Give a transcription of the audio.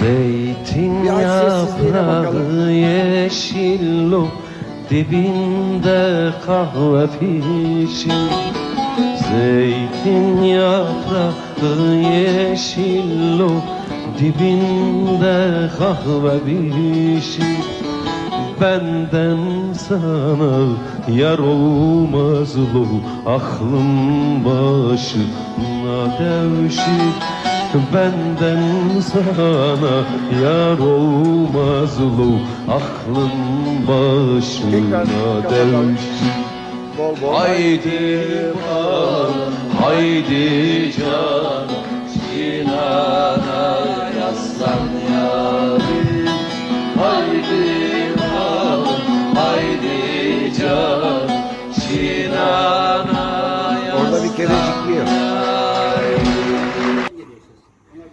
Zeytin yaprağı bakalım. yeşil o Dibinde kahve pişi Zeytin yaprağı yeşil o Dibinde kahve pişi Benden sana yar olmaz lo Aklım başına devşir Benden sana yar olmaz ulu Aklın başına devş Haydi bal, haydi can Sinana yaslan yarim Haydi bal, haydi can Sinana yaslan Orada bir kere çıkıyor